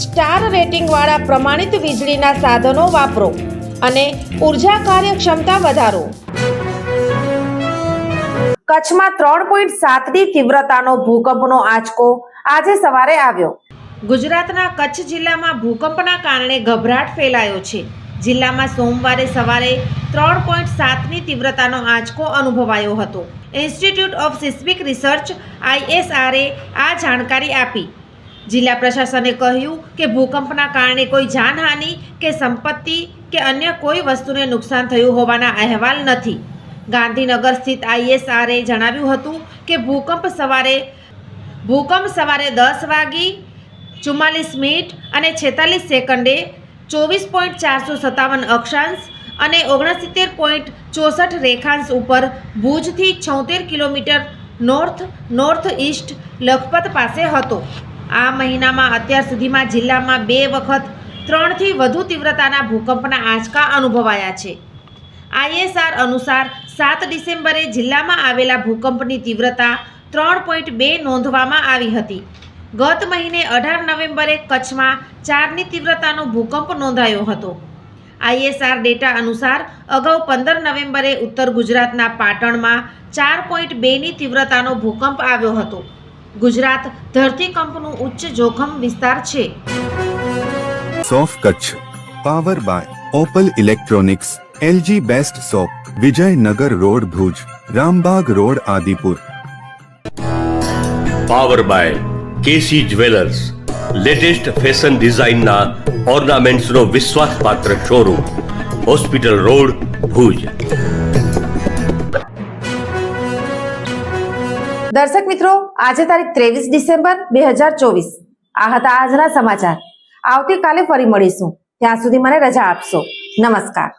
Star રેટિંગવાળા પ્રમાણિત વીજળીના સાધનો વાપરો અને ઊર્જા કાર્યક્ષમતા વધારો. કચ્છમાં ત્રણ પોઈન્ટ સાતની તીવ્રતાનો ભૂકંપનો આંચકો આજે સવારે આવ્યો. ગુજરાતના કચ્છ જિલ્લામાં ભૂકંપના કારણે ગભરાટ ફેલાયો છે. જિલ્લામાં સોમવારે સવારે ત્રણ પોઈન્ટ સાતની તીવ્રતાનો આંચકો અનુભવાયો હતો. Institute of seismic research ISRA આ જાણકારી આપી. જિલ્લા પ્રશાસને કહ્યું કે ભૂકંપના કારણે કોઈ જાનહાનિ કે સંપત્તિ કે અન્ય કોઈ વસ્તુને નુકસાન થયું હોવાના અહેવાલ નથી. ગાંધીનગર સ્થિત આઈએસઆરએ જણાવ્યું હતું કે ભૂકંપ સવારે ભૂકંપ સવારે દસ વાગી ચુમ્માલીસ મિનિટ અને છેતાલીસ સેકન્ડે ચોવીસ પોઈન્ટ ચારસો સત્તાવન અક્ષાંશ અને ઓગણસિત્તેર પોઈન્ટ ચોસઠ રેખાંશ ઉપર ભુજથી છોતેર kilometre north north east Lakhpat પાસે હતો. આ મહિનામાં અત્યાર સુધીમાં જિલ્લામાં બે વખત ત્રણથી વધુ તીવ્રતાના ભૂકંપના આંચકા અનુભવાયા છે. આઈએસઆર અનુસાર સાત ડિસેમ્બરે જિલ્લામાં આવેલા ભૂકંપની તીવ્રતા ત્રણ પોઈન્ટ બે નોંધવામાં આવી હતી. ગત મહિને અઢાર નવેમ્બરે કચ્છમાં ચારની તીવ્રતાનો ભૂકંપ નોંધાયો હતો. આઈએસઆર ડેટા અનુસાર અગાઉ પંદર નવેમ્બરે ઉત્તર ગુજરાતના પાટણમાં ચાર પોઈન્ટ બેની તીવ્રતાનો ભૂકંપ આવ્યો હતો. ગુજરાત ધરતીકંપનું ઉચ્ચ જોખમ વિસ્તાર છે. સોફ Kutch power by Opal electronics LG best shop Vijaynagar road Bhuj Rambagh road Adipur. Power by KC jewellers latest fashion ડિઝાઇનના ઓર્નામેન્ટ્સનો વિશ્વાસપાત્ર શોરૂમ હોસ્પિટલ રોડ ભુજ. દર્શક મિત્રો, આજે તારીખ ત્રેવીસ ડિસેમ્બર બે હજાર ચોવીસ. આ હતા આજના સમાચાર. આવતીકાલે ફરી મળીશું. ત્યાં સુધી મને રજા આપશો. નમસ્કાર.